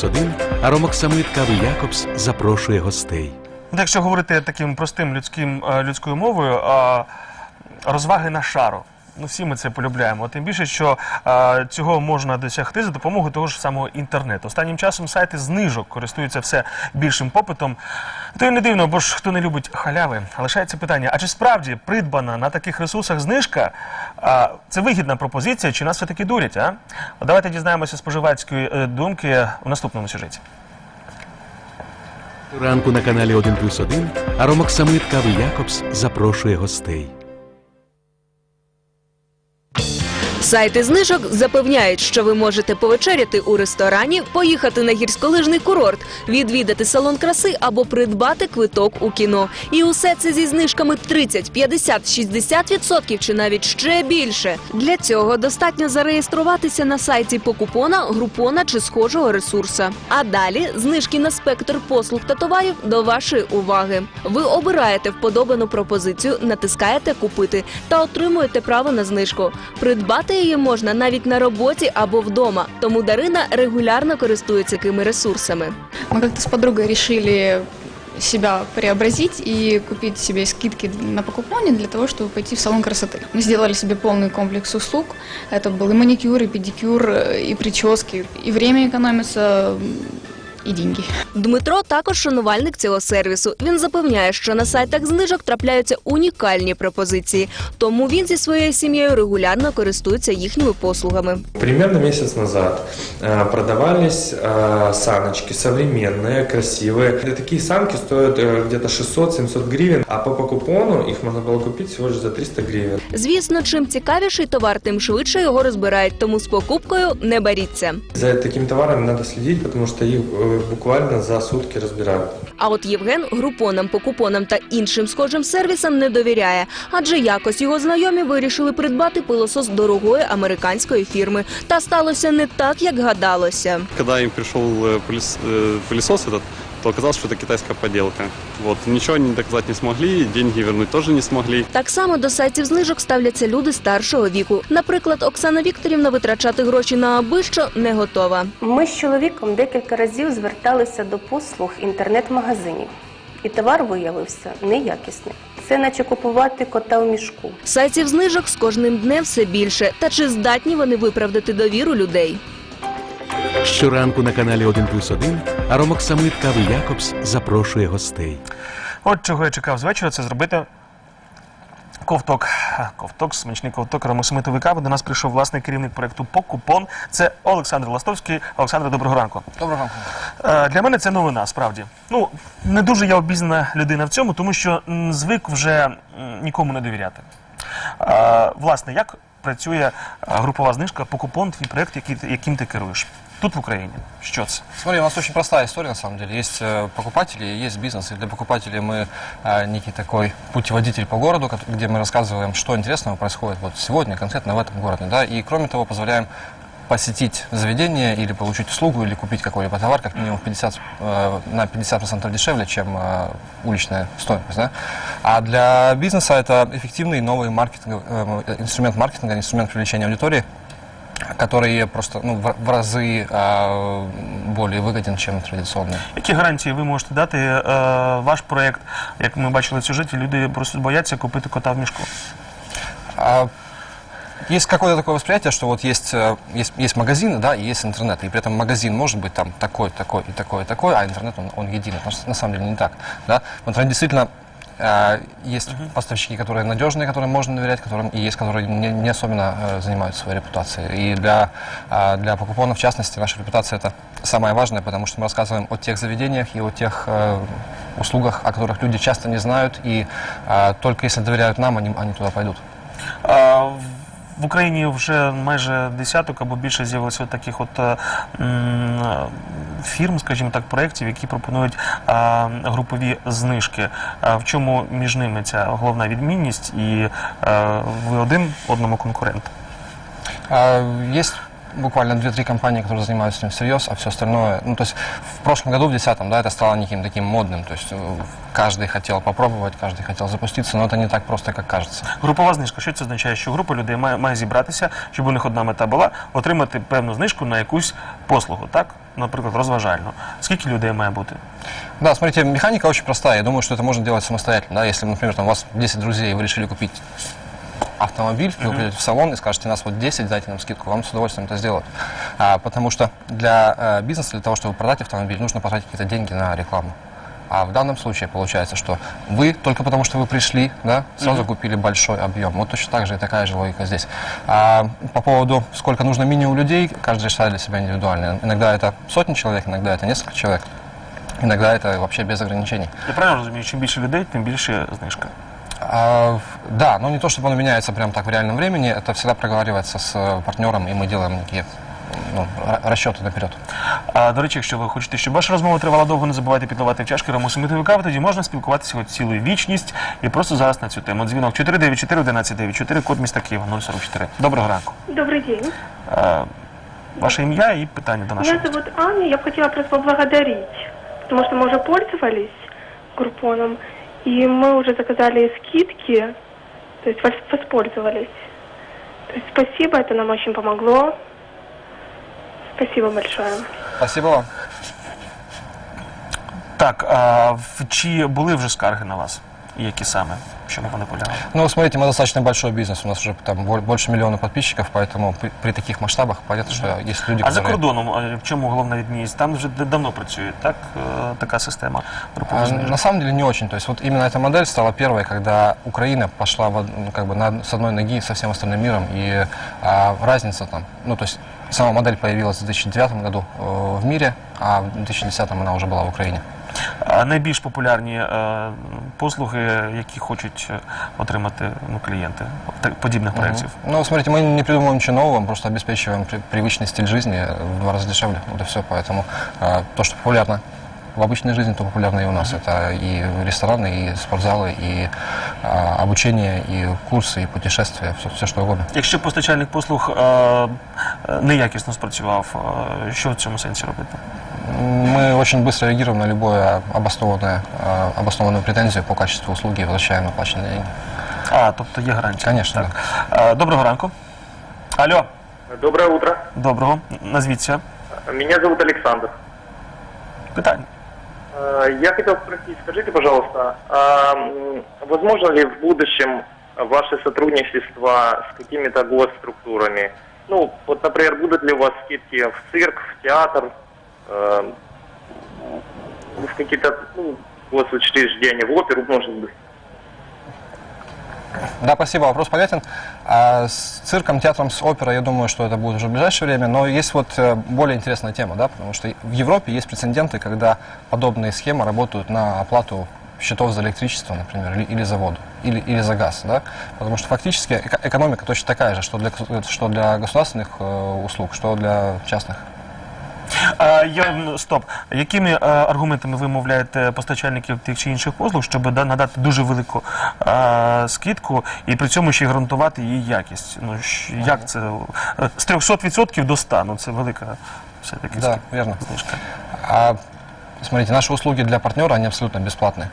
плюс 1 Аромоксамит Кави Якобс запрошує гостей. Ну, Якщо говорити таким простим людським, е, людською мовою, розваги на шару. Ну, всі ми це полюбляємо. Тим більше, що е, цього можна досягти за допомогою того ж самого інтернету. Останнім часом сайти знижок користуються все більшим попитом. То й не дивно, бо ж хто не любить халяви. Лишається питання: а чи справді придбана на таких ресурсах знижка? А, це вигідна пропозиція, чи нас все-таки дурять? А? Давайте дізнаємося споживацької е, думки у наступному сюжеті. Ранку на каналі 1 плюс 1 Аромоксамит Кави Якобс запрошує гостей. Сайти знижок запевняють, що ви можете повечеряти у ресторані, поїхати на гірськолижний курорт, відвідати салон краси або придбати квиток у кіно. І усе це зі знижками 30, 50, 60 відсотків чи навіть ще більше. Для цього достатньо зареєструватися на сайті Покупона, Групона чи схожого ресурса. А далі знижки на спектр послуг та товарів до вашої уваги. Ви обираєте вподобану пропозицію, натискаєте купити та отримуєте право на знижку. Придбати її можна навіть на роботі або вдома. Тому Дарина регулярно користується такими ресурсами. Мы как-то с подругой решили себя преобразить и купить себе скидки на покупоне для того, чтобы пойти в салон красоты. Мы сделали себе полный комплекс услуг. Это был и маникюр, и педикюр, и прически. И время экономится, и деньги. Дмитро також шанувальник цього сервісу. Він запевняє, що на сайтах знижок трапляються унікальні пропозиції. Тому він зі своєю сім'єю регулярно користується їхніми послугами. Примерно месяц назад э, продавались э, саночки современные, красивые. И Такие санки стоят э, где-то 600-700 гривен, а по покупону их можно было купить всего лишь за 300 гривен. Звісно, чим цікавіший товар, тим швидше його розбирають. Тому з покупкою не боріться. За такими товарами надо следить, потому что их э, буквально за сутки разбирают. А от Євген групонам, покупонам та іншим схожим сервісам не довіряє, адже якось його знайомі вирішили придбати пилосос дорогої американської фірми. Та сталося не так, як гадалося. Когда им пришел э, пылес- э, пылесос этот, то оказалось, что это китайская подделка. Вот, ничего они доказать не смогли, деньги вернуть тоже не смогли. Так само до сайтів знижок ставляться люди старшого віку. Наприклад, Оксана Вікторівна витрачати гроші на аби що не готова. Ми з чоловіком декілька разів зверталися до послуг інтернет-магазинів, і товар виявився неякісним. Це наче купувати кота в мішку. Сайтів знижок з кожним днем все більше. Та чи здатні вони виправдати довіру людей? Щоранку на каналі 1 плюс 1 Аромоксамит Кави Якобс запрошує гостей. От чого я чекав з вечора, це зробити ковток. Ковток, смачний ковток рамосимитової кави. До нас прийшов власний керівник проекту Покупон. Це Олександр Ластовський. Олександр, доброго ранку. Доброго ранку. Е, Для мене це новина, справді. Ну, не дуже я обізнана людина в цьому, тому що м, звик вже м, нікому не довіряти. Е, Власне, як працює е, групова знижка Покупон, твій проект, який, ти- яким ти керуєш? Тут в Україні. Що? Смотри, у нас очень простая история, на самом деле. Есть э, покупатели, есть бизнес. И для покупателей мы э, некий такой путеводитель по городу, где мы рассказываем, что интересного происходит вот сегодня, конкретно в этом городе. Да? И кроме того, позволяем посетить заведение или получить услугу, или купить какой-либо товар как минимум в 50, э, на 50% дешевле, чем э, уличная стоимость. Да? А для бизнеса это эффективный новый маркетинг, э, инструмент маркетинга, инструмент привлечения аудитории, который просто ну, в, в разы а, более выгоден, чем традиционный. Які гарантії ви можете дати? Е, ваш проект, як ми бачили в сюжеті, люди просто бояться купити кота в мішку. А, есть какое-то такое восприятие, что вот есть, э, есть, есть магазины, да, и есть интернет. И при этом магазин может быть там такой, такой и такой, и такой, а интернет он, он единый. Но на самом деле не так. Да? В интернете действительно э, есть поставщики, которые надежные, которым можно доверять, которым и есть, которые не, не особенно э, занимаются своей репутацией. И для, э, для покупонов, в частности, наша репутация это самое важное, потому что мы рассказываем о тех заведениях и о тех э, услугах, о которых люди часто не знают, и э, только если доверяют нам, они, они туда пойдут. А, в- Україні вже майже десяток або більше з'явилося таких от е, е, фірм, скажімо так, проєктів, які пропонують е, групові знижки. В чому між ними ця головна відмінність? І е, ви один одному конкурент? Є. буквально 2-3 компании, которые занимаются этим всерьез, а все остальное, ну, то есть в прошлом году, в 2010 да, это стало неким таким модным, то есть э, каждый хотел попробовать, каждый хотел запуститься, но это не так просто, как кажется. Групова знижка. Що це означає? Що група людей має, має зібратися, щоб у них одна мета була, отримати певну знижку на якусь послугу, так? Наприклад, розважальну. Скільки людей має бути? Да, смотрите, механика очень простая. Я думаю, что это можно делать самостоятельно. Да? Если, например, там, у вас 10 друзей, и вы решили купить автомобиль, вы придете в салон и скажете, нас вот 10, дайте нам скидку, вам с удовольствием это сделают. А, потому что для э, бизнеса, для того, чтобы продать автомобиль, нужно потратить какие-то деньги на рекламу. А в данном случае получается, что вы только потому, что вы пришли, да, сразу купили большой объем. Вот точно так же и такая же логика здесь. А по поводу, сколько нужно минимум людей, каждый решает для себя индивидуально. Иногда это сотни человек, иногда это несколько человек. Иногда это вообще без ограничений. Я правильно розумію, чим більше людей, тим більше знижка. А, в- да, но не то, чтобы оно меняется прям так в реальном времени, это всегда проговаривается с э, партнером, и мы делаем такие ну, ра- расчеты наперед. А до речі, якщо ви хочете, щоб ваша розмова тривала довго, не забувайте підливати в чашки ромусимитові кави, тоді можна спілкуватися от цілу вічність і просто зараз на цю тему. Дзвінок 494 1194, код міста Києва 044. Доброго ранку. Добрый день. Е, Ваше ім'я і питання до нашого. Меня зовут Аня. Я бы хотела просто поблагодарить, потому что мы уже пользовались группоном, И мы уже заказали скидки, то есть вос- воспользовались. То есть спасибо, это нам очень помогло. Спасибо большое. Спасибо вам. Так, а в- чи були вже скарги на вас? І які саме? Що вони полягали? Ну, смотрите, мы достаточно большой бизнес, у нас уже там бо- больше миллиона подписчиков, поэтому при, при таких масштабах понятно, что есть люди, А за которые... кордоном е, в чому головна відмінність? Там вже д- давно працює, так? Е, Така система А, групових знижок. На самом деле не очень. То есть вот именно эта модель стала первой, когда Украина пошла в од- ну, как бы на, с одной ноги со всем остальным миром. И а, разница там, ну то есть сама модель появилась в 2009 году э, в мире, а в 2010 она уже была в Украине. А найбільш популярні е, послуги, які хочуть е, отримати ну, клієнти от так- подібних проєктів. Ну, смотрите, мы не придумываем ничего нового, мы просто обеспечиваем при- привычный стиль жизни э, в два раза дешевле. Вот и все. Поэтому э, то, что популярно в обычной жизни, то популярно и у нас. Это и рестораны, и спортзалы, и а, обучение, и курсы, и путешествия, все, все что угодно. Якщо постачальник послуг е, е, неякісно спрацював, е, що в цьому сенсі робити? Мы очень быстро реагируем на любое обоснованное, э, обоснованную претензию по качеству услуги и возвращаем оплаченные деньги. А, тобто є гарантія. Конечно, так. Е, Доброго ранку. Алло, Доброе утро. доброго. Назвіться. Меня зовут Александр. Питання. Э, Я хотел спросить, скажите, пожалуйста, а, м, возможно ли в будущем ваше сотрудничество с какими-то госструктурами? Ну, вот, например, будут ли у вас скидки в цирк, в театр, э, в какие-то ну, госучреждения, в оперу, может быть? Да, спасибо, вопрос понятен. А с цирком, театром, с оперой, я думаю, что это будет уже в ближайшее время. Но есть вот э, более интересная тема, да, потому что в Европе есть прецеденты, когда подобные схемы работают на оплату счетов за электричество, например, или, или за воду, или, или за газ, да, потому что фактически эко- экономика точно такая же, что для, что для государственных э, услуг, что для частных. А, я, стоп. Якими аргументами ви мовляєте постачальників тих чи інших послуг, щоб да- надати дуже велику скидку і при цьому ще й гарантувати її якість? Ну щ- як це Е, з 300% до 100%, ну це велика все-таки Да, скидка. верно. А, смотрите, наши услуги для партнера, они абсолютно бесплатные.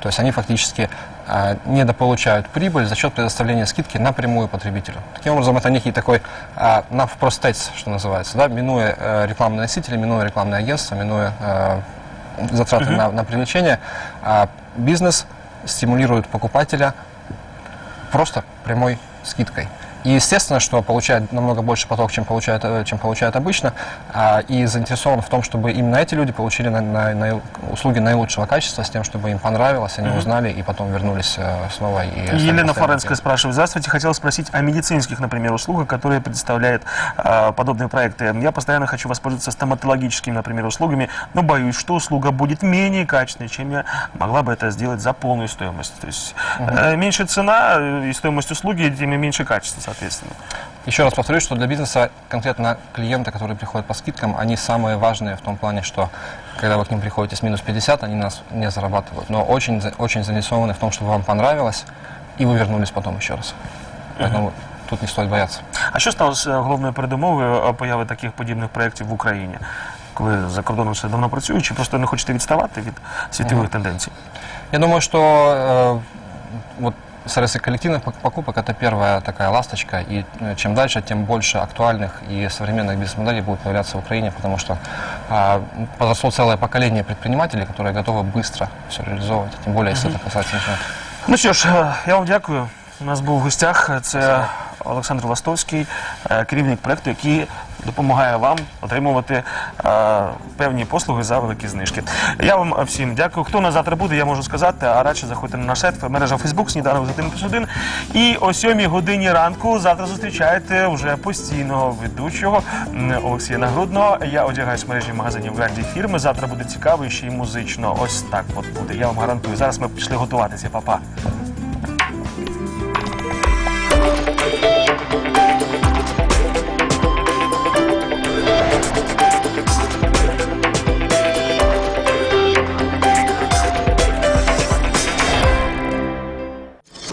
То есть они фактически а, недополучают прибыль за счет предоставления скидки напрямую потребителю. Таким образом, это некий такой а, навпростец, что называется, да, минуя э, рекламные носители, минуя рекламные агентства, минуя э, затраты на, на привлечение, а, бизнес стимулирует покупателя просто прямой скидкой. И естественно, что получает намного больше поток, чем получает, э, чем получает обычно, а, и заинтересован в том, чтобы именно эти люди получили на- на- на- услуги наилучшего качества, с тем, чтобы им понравилось, они узнали и потом вернулись э, снова. И Елена клиентами. спрашивает. Здравствуйте, хотел спросить о медицинских, например, услугах, которые предоставляют э, подобные проекты. Я постоянно хочу воспользоваться стоматологическими, например, услугами, но боюсь, что услуга будет менее качественной, чем я могла бы это сделать за полную стоимость. То есть э, меньше цена э, и стоимость услуги, тем и меньше качество, соответственно. Еще раз повторюсь, что для бизнеса конкретно клиенты, которые приходят по скидкам, они самые важные в том плане, что когда вы к ним приходите с минус 50, они нас не зарабатывают, но очень, за- очень заинтересованы в том, чтобы вам понравилось, и вы вернулись потом еще раз. Поэтому тут не стоит бояться. А що стало з е, головною передумовою е, появи таких подібних проєктів в Україні? Коли за кордоном все давно працюють, чи просто не хочете відставати від світових тенденцій? Я думаю, что э, вот сервисы коллективных пок- покупок это первая такая ласточка, и э, чем дальше, тем больше актуальных и современных бизнес-моделей будет появляться в Украине, потому что а, подросло целое поколение предпринимателей, которые готовы быстро все реализовывать, тем более если это касается интернета. Ну що ж, е, я вам дякую. У нас був в гостях е, це Олександр Ластовський, е, керівник проєкту, який допомагає вам отримувати е, певні послуги за великі знижки. Я вам всім дякую. Хто на завтра буде, я можу сказати, а радше заходьте на наш сайт, мережа Facebook, сніданок за тим плюс один. І о 7 годині ранку завтра зустрічаєте вже постійного ведучого Олексія Нагрудного. Я одягаюсь в мережі магазинів бренді фірми. Завтра буде цікаво і ще й музично. Ось так от буде. Я вам гарантую. Зараз ми пішли готуватися, Па-па.